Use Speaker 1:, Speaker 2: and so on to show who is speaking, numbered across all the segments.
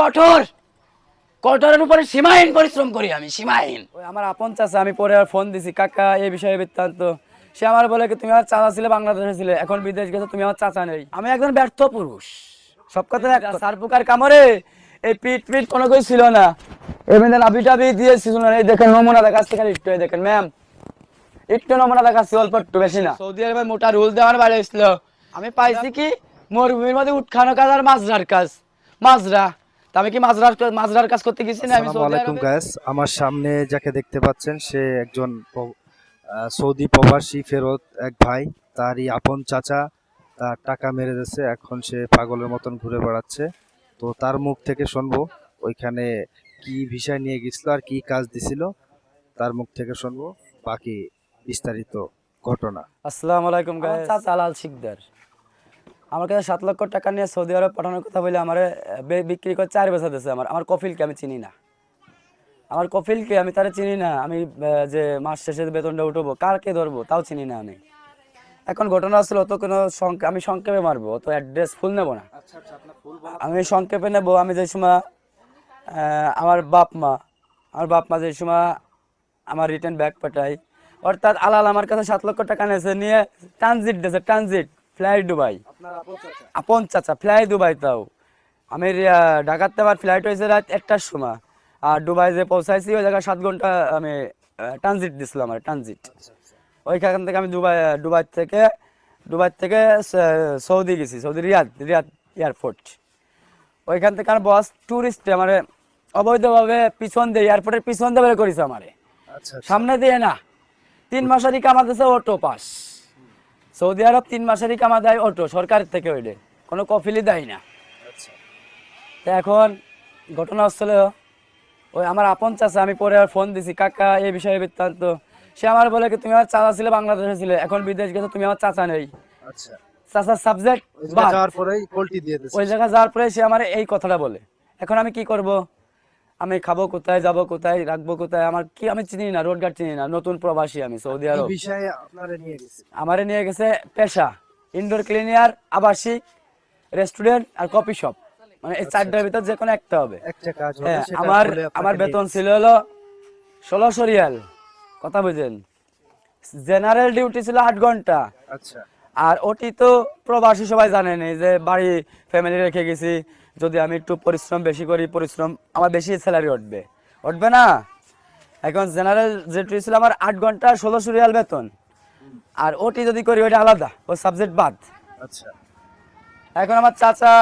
Speaker 1: কঠোর। কঠোরের উপরে সীমাহীন পরিশ্রম করি আমি সীমাহীন।
Speaker 2: ওই আমার আপন চাচা আমি পরে আর ফোন দিছি কাকা এই বিষয়ে বৃত্তান্ত। সে আমার বলে কি তুমি আমার চাচা ছিলে বাংলাদেশে ছিলে এখন বিদেশ গেছো তুমি আমার চাচা নেই। আমি একজন ব্যর্থ পুরুষ। সব কথা সার পোকার কামড়ে এই পিট পিট কোনো কিছু ছিল না। এমনি নাবি টাবি দিয়ে ছিল না এই দেখেন নমুনা দেখাচ্ছি খালি একটু দেখেন ম্যাম। একটু নমুনা দেখাচ্ছি অল্প একটু বেশি না। সৌদি আরবে মোটা রুল দেওয়ার বাইরে এসেছিল। আমি পাইছি কি মরুভূমির মধ্যে উঠখানো কাজ আর মাজরার কাজ। মাজরা। তা আমি কি মাজরার মাজরার কাজ করতে গেছি না আমি সৌদি
Speaker 3: আলাইকুম
Speaker 2: আরবে?
Speaker 3: গাইস আমার সামনে যাকে দেখতে পাচ্ছেন সে একজন সৌদি প্রবাসী ফেরত এক ভাই। তারই আপন চাচা তার টাকা মেরে দিয়েছে। এখন সে পাগলের মতন ঘুরে বেড়াচ্ছে। তো তার মুখ থেকে শুনব ওইখানে কি ভিসা নিয়ে গেছিল আর কি কাজ দিছিল তার মুখ থেকে শুনব। বাকি বিস্তারিত ঘটনা।
Speaker 2: আসসালামু আলাইকুম গাইস আলাল শিকদার। আমার কাছে সাত লক্ষ টাকা নিয়ে সৌদি আরব পাঠানোর কথা বলে আমার বিক্রি করে চার বছর দিয়েছে আমার। আমার কফিলকে আমি চিনি না। আমার কফিলকে আমি তারা চিনি না। আমি যে মাস শেষে বেতনটা উঠবো কারকে ধরবো তাও চিনি না আমি। এখন ঘটনা আসলে অত কোনো আমি সংক্ষেপে মারবো অত অ্যাড্রেস ফুল নেব না। আমি সংক্ষেপে নেব আমি যে সময় আমার বাপ মা আমার বাপ মা যে সময় আমার রিটার্ন ব্যাগ পাঠাই অর্থাৎ আলাল আমার কাছে সাত লক্ষ টাকা নিয়েছে নিয়ে ট্রানজিট দিয়েছে ট্রানজিট ফ্লাই দুবাই। আপন চাচা। ফ্লাই দুবাই তাও। আমি ঢাকাতে আমার ফ্লাইট হয়েছে রাত একটার সময়। আর দুবাই যে পৌঁছাইছি ওই জায়গায় সাত ঘণ্টা আমি ট্রানজিট দিছিলাম আমার ট্রানজিট ওইখান থেকে আমি দুবাই দুবাই থেকে দুবাই থেকে সৌদি গেছি সৌদি রিয়াদ রিয়াদ এয়ারপোর্ট। ওইখান থেকে আমার বস ট্যুরিস্ট আমার অবৈধভাবে পিছন দিয়ে এয়ারপোর্টের পিছন দিয়ে বের করেছে আমারে।
Speaker 3: আচ্ছা
Speaker 2: সামনে দিয়ে না। তিন মাসেরই কামা দিছে অটো পাস সৌদি আরব তিন মাসেরই কামা দেয় অটো সরকারের থেকে ওইলে কোনো কফিলই দেয় না।
Speaker 3: আচ্ছা।
Speaker 2: তো এখন ঘটনা হচ্ছিল ওই আমার আপন চাচা আমি পরে আর ফোন দিছি কাকা এই বিষয়ে বৃত্তান্ত। সে আমার বলে কি তুমি আমার চাচা ছিলে বাংলাদেশে ছিলে এখন বিদেশ গেছো তুমি আমার চাচা নেই।
Speaker 3: আচ্ছা।
Speaker 2: চাচার সাবজেক্ট
Speaker 3: ওই জায়গায় যাওয়ার
Speaker 2: পরে সে আমার এই কথাটা বলে। এখন আমি কি করব? আমি খাব কোথায় যাব কোথায় রাখব কোথায় আমার কি আমি চিনি না রোড গার্ড চিনি না নতুন প্রবাসী আমি সৌদি আরব।
Speaker 3: বিষয়ে আপনারা নিয়ে গেছে।
Speaker 2: আমারে নিয়ে গেছে পেশা ইনডোর ক্লিনিয়ার আবাসিক রেস্টুরেন্ট আর কফি শপ মানে এই চারটার ভিতর যে কোনো একটা হবে।
Speaker 3: একটা কাজ হবে
Speaker 2: হ্যাঁ, আমার আমার বেতন ছিল হলো ষোলোশো রিয়াল। কথা বুঝেন? জেনারেল ডিউটি ছিল আট ঘণ্টা।
Speaker 3: আচ্ছা।
Speaker 2: আর ওটি তো প্রবাসী সবাই জানেন এই যে বাড়ি ফ্যামিলি রেখে গেছি। যদি আমি একটু পরিশ্রম বেশি করি পরিশ্রম আমার বেশি স্যালারি উঠবে। উঠবে না? এখন জেনারেল যে ডিউটি ছিল আমার আট ঘণ্টা ষোলোশো রিয়াল বেতন। আর ওটি যদি করি ওইটা আলাদা ও সাবজেক্ট বাদ।
Speaker 3: আচ্ছা।
Speaker 2: এখন আমার চাচা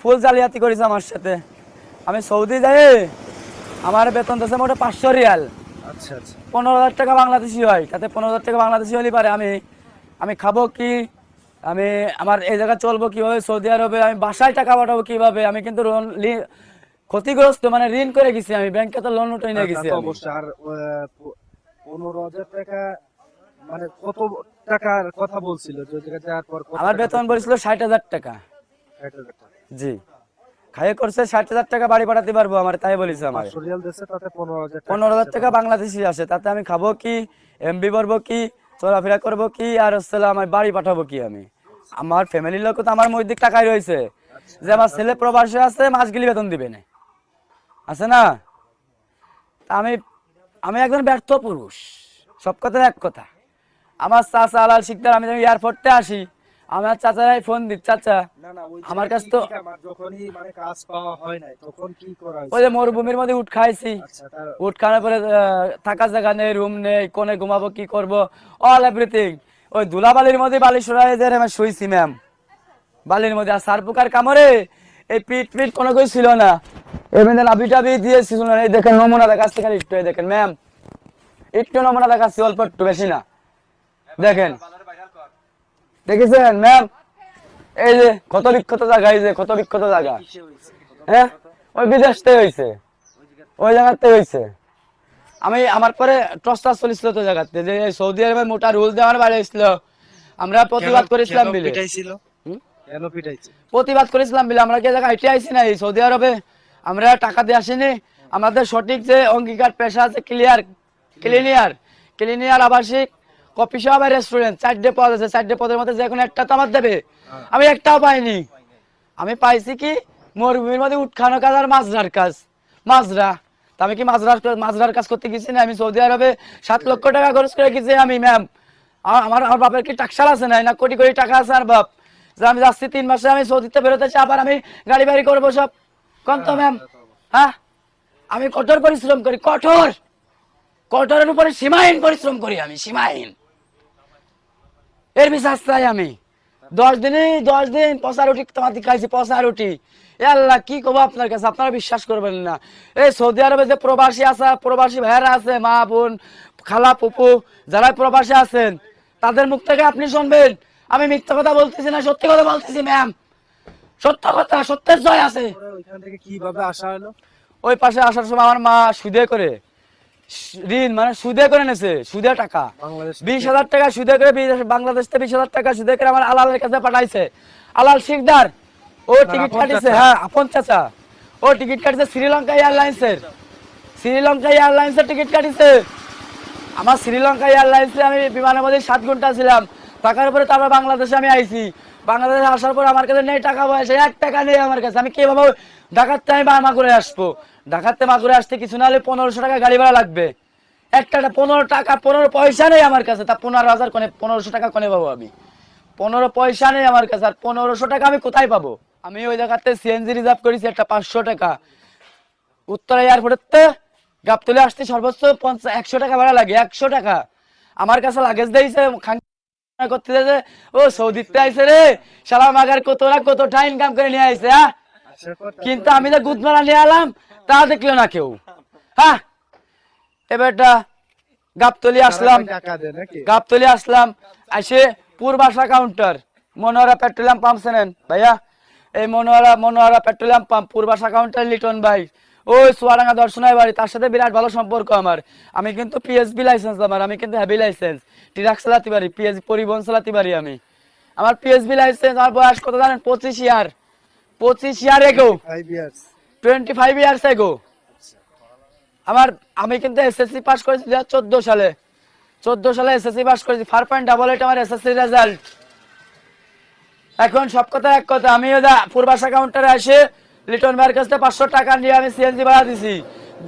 Speaker 2: ফুল জালিয়াতি করেছে আমার সাথে। আমি সৌদি যাই আমার বেতন দিয়েছে মোটে পাঁচশো রিয়াল।
Speaker 3: আচ্ছা আচ্ছা।
Speaker 2: পনেরো হাজার টাকা বাংলাদেশি হয় তাতে পনেরো হাজার টাকা বাংলাদেশি হলে পারে। আমি আমি খাব কি? আমি আমার এই জায়গায় চলবো কীভাবে? সৌদি আরবে আমি বাসায় টাকা পাঠাবো কীভাবে? আমি কিন্তু লোন ক্ষতিগ্রস্ত মানে ঋণ করে গেছি আমি। ব্যাংকে তো লোন উঠে নিয়ে গেছি আমি।
Speaker 3: আর পনেরো হাজার টাকা মানে কত টাকার কথা বলছিল?
Speaker 2: আমার বেতন বলেছিল? ষাট হাজার টাকা। জি। খাইয়ে করছে ষাট হাজার টাকা বাড়ি পাঠাতে পারব আমার তাই বলেছে আমার
Speaker 3: পনেরো হাজার টাকা
Speaker 2: পনেরো হাজার টাকা বাংলাদেশি আসে তাতে আমি খাব কি এমবি ভরবো কি চলাফেরা করব কি আর হচ্ছে আমার বাড়ি পাঠাবো কি আমি? আমার ফ্যামিলির লোক তো আমার মধ্যে টাকাই রয়েছে। যে আমার ছেলে প্রবাসে আছে মাস গেলে বেতন দিবে না। আছে না? আমি আমি একজন ব্যর্থ পুরুষ। সব কথা এক কথা। আমার চাচা, আলাল, শিকদার, আমি যখন এয়ারপোর্টে আসি। আমার চাচারাই ফোন দিই চাচা। আমার কাছে তো
Speaker 3: যখনই মানে কাজ পাওয়া হয় নাই তখন কি করা
Speaker 2: ওই যে মরুভূমির মধ্যে উঠ খাইছি।
Speaker 3: আচ্ছা
Speaker 2: উঠ খাওয়ার পরে থাকার জায়গা নেই রুম নেই কোনে ঘুমাবো কি করব? অল এভরিথিং ওই ধুলাবালির মধ্যে বালি সরাই যে আমি শুইছি ম্যাম বালির মধ্যে আর সার পোকার কামড়ে এই পিট পিট কোনো কিছু ছিল না। এমনি নাবি টাবি দিয়ে ছিল না এই দেখেন নমুনা দেখাচ্ছি খালি একটু দেখেন ম্যাম একটু নমুনা দেখাচ্ছি অল্প একটু বেশি না। দেখেন দেখেছেন ম্যাম এই যে কত বিখ্যাত জায়গা এই যে কত বিখ্যাত জায়গা হ্যাঁ ওই বিদেশ থেকে হয়েছে ওই জায়গাতে হয়েছে আমি আমার পরে টসটা চলেছিল তো জায়গাতে যে সৌদি আরবে মোটা রুল দেওয়ার বাইরে এসেছিল আমরা প্রতিবাদ করেছিলাম বিলে প্রতিবাদ করেছিলাম বিলে আমরা কি এই জায়গায় হেঁটে আইসি না এই সৌদি আরবে আমরা টাকা দিয়ে আসিনি আমাদের সঠিক যে অঙ্গীকার পেশা আছে ক্লিয়ার ক্লিনিয়ার ক্লিনিয়ার আবাসিক কফি শপ আর রেস্টুরেন্ট চারটে পদ আছে চারটে পদের মধ্যে যে কোনো একটা তো আমার দেবে। আমি একটাও পাইনি। আমি পাইছি কি? মরুভূমির মধ্যে উঠখানো কাজ আর মাজরার কাজ। মাজরা। তা আমি কি মাজরার মাজরার কাজ করতে গেছি না? আমি সৌদি আরবে সাত লক্ষ টাকা খরচ করে গেছি আমি ম্যাম আমার আমার বাপের কি টাকশাল আছে না না কোটি কোটি টাকা আছে আর বাপ। যে আমি যাচ্ছি তিন মাসে আমি সৌদিতে বেরোতেছি আবার আমি গাড়ি বাড়ি করব সব। কোন তো ম্যাম হ্যাঁ? আমি কঠোর পরিশ্রম করি। কঠোর! কঠোরের উপরে সীমাহীন পরিশ্রম করি আমি সীমাহীন। এর বিশ্বাস চাই আমি। দশ দিনে দশ দিন পচা রুটি তোমাদের খাইছি পচা রুটি। এ আল্লাহ কি কব আপনার কাছে? আপনারা বিশ্বাস করবেন না। এই সৌদি আরবে যে প্রবাসী আছে প্রবাসী ভাইয়েরা আছে মা বোন খালা পুপু যারা প্রবাসী আছেন তাদের মুখ থেকে আপনি শুনবেন। আমি মিথ্যা কথা বলতেছি না সত্যি কথা বলতেছি ম্যাম সত্য কথা সত্যের জয় আছে। ওই পাশে আসার সময় আমার মা সুদে করে। ঋণ মানে সুদে করে নেছে সুদে টাকা।
Speaker 3: বাংলাদেশ
Speaker 2: বিশ হাজার টাকা সুদে করে বাংলাদেশ থেকে বিশ হাজার টাকা সুদে করে আমার আলালের কাছে পাঠাইছে। আলাল শিকদার ও টিকিট কাটিছে হ্যাঁ আপন চাচা। ও টিকিট কাটিছে শ্রীলঙ্কা এয়ারলাইন্সের। শ্রীলঙ্কা এয়ারলাইন্সের টিকিট কাটিছে। আমার শ্রীলঙ্কা এয়ারলাইন্সে আমি বিমানের মধ্যে সাত ঘণ্টা ছিলাম। টাকার উপরে তারপর বাংলাদেশে আমি আইছি। বাংলাদেশে আসার পর আমার কাছে নেই টাকা পয়সা এক টাকা নেই আমার কাছে। আমি কীভাবে ঢাকাতে আমি মা করে আসব? ঢাকাতে মা করে আসতে কিছু না হলে পনেরোশো টাকা গাড়ি ভাড়া লাগবে। একটা পনেরো টাকা পনেরো পয়সা নেই আমার কাছে। তা পনেরো হাজার কোনে পনেরোশো টাকা কোনে পাবো আমি? পনেরো পয়সা নেই আমার কাছে আর পনেরোশো টাকা আমি কোথায় পাবো? আমি ওই জায়গাতে সিএনজি রিজার্ভ করেছি একটা পাঁচশো টাকা। উত্তরা এয়ারপোর্টের গাবতলে আসতে সর্বোচ্চ পঞ্চাশ একশো টাকা ভাড়া লাগে একশো টাকা। আমার কাছে লাগেজ দিয়েছে খান করতে যাচ্ছে ও সৌদিতে আইছে রে। সারা মাগার কত না কতটা ইনকাম করে নিয়ে আইছে হ্যাঁ?
Speaker 3: পর
Speaker 2: কিন্তু আমি যে গুদমারা নিয়ে এলাম তা দেখল না কেউ। হ্যাঁ? এবারটা গাবতলি আসলাম। গাবতলি আসলাম। আসে Purbasha counter Manohara petroleum pump চেনেন ভাইয়া এই Manohara Manohara petroleum pump Purbasha counter Liton ভাই। ওই সোয়ারাঙ্গা দর্শনায় বাড়ি তার সাথে বিরাট ভালো সম্পর্ক আমার। আমি কিন্তু পিএসবি লাইসেন্স আমার আমি কিন্তু হ্যাভি লাইসেন্স ট্রাক চালাতে পারি পিএস পরিবহন চালাতে পারি আমি। আমার পিএসবি লাইসেন্স আমার বয়স কত জানেন? পঁচিশ ইয়ার পঁচিশ year ago
Speaker 3: five years
Speaker 2: twenty five years ago আমার, আমি কিন্তু এসএসসি পাস করেছি দু চোদ্দ সালে। চোদ্দ সালে এসএসসি পাস করেছি। ফার পয়েন্ট ডাবল এইট আমার এসএসসি রেজাল্ট এখন সব কথা এক কথা আমি পূর্বাশা কাউন্টারে এসে লিটন ভাইয়ের কাছ থেকে পাঁচশো টাকা নিয়ে আমি সিএনজি ভাড়া দিছি।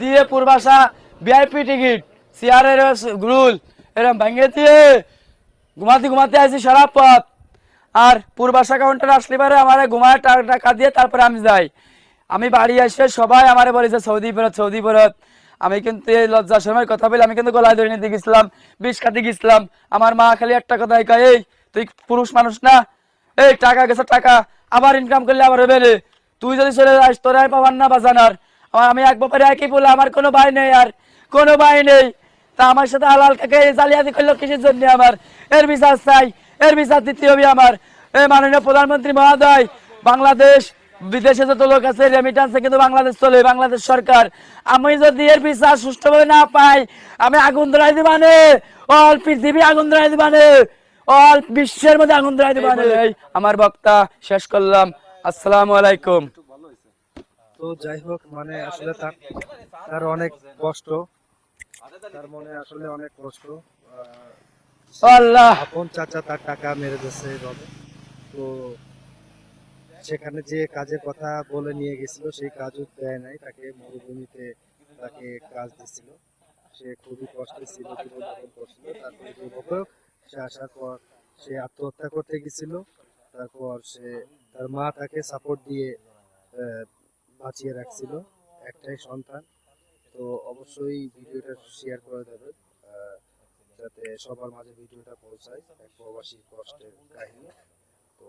Speaker 2: দিয়ে পূর্বাশা ভিআইপি টিকিট সিআরের গ্রুল এরকম ভেঙে দিয়ে ঘুমাতে ঘুমাতে আসি সারা পথ। আর পূর্বাশা কাউন্টারে আসলে পারে আমার ঘুমায় টাকা দিয়ে তারপরে আমি যাই। আমি বাড়ি এসে সবাই আমারে বলেছে, সৌদি ফেরত সৌদি ফেরত। আমি কিন্তু এই লজ্জার সময় কথা বলে আমি কিন্তু গলায় ধরে নিতে গেছিলাম, বিষ খাতে গেছিলাম। আমার মা খালি একটা কথাই কয়, এই, তুই পুরুষ মানুষ না? এই, টাকা গেছে, টাকা। আবার ইনকাম করলে আবার বেড়ে তুই যদি চলে যাস, তোর আর পাবার না বাজানার। আমি এক ব্যাপারে একই বলে, আমার কোনো ভাই নেই আর, কোনো ভাই নেই। তা আমার সাথে হালাল কাকে জালিয়াতি করল কিসের জন্য আমার? এর বিচার চাই, এর বিচার হবে আমার। এই মাননীয় প্রধানমন্ত্রী মহোদয়, বাংলাদেশ বিদেশে যত লোক আছে রেমিটান্সে কিন্তু বাংলাদেশ চলে বাংলাদেশ সরকার। আমি যদি এর বিচার সুষ্ঠুভাবে না পাই আমি আগুন ধরাই দিবানে অল পৃথিবী আগুন ধরাই দিবানে অল বিশ্বের মধ্যে আগুন ধরাই দিবানে আমার বক্তা শেষ করলাম। আসসালামু আলাইকুম।
Speaker 3: তো যাই হোক মানে আসলে তার তার অনেক কষ্ট। তার মনে আসলে অনেক কষ্ট।
Speaker 2: আল্লাহ।
Speaker 3: আপন চাচা তার টাকা মেরে দিচ্ছে তো সেখানে যে কাজের কথা বলে নিয়ে গেছিল সেই কাজও দেয় নাই। তাকে মরুভূমিতে তাকে কাজ দিছিল। সে খুবই কষ্টে ছিল জীবনযাপন করছিল। তারপরে সে আসার পর সে আত্মহত্যা করতে গেছিল। তারপর সে তার মা তাকে সাপোর্ট দিয়ে বাঁচিয়ে রাখছিল একটাই সন্তান। তো অবশ্যই ভিডিওটা শেয়ার করে আহ, যাতে সবার মাঝে ভিডিওটা পৌঁছায় এক প্রবাসীর কষ্টের কাহিনী। তো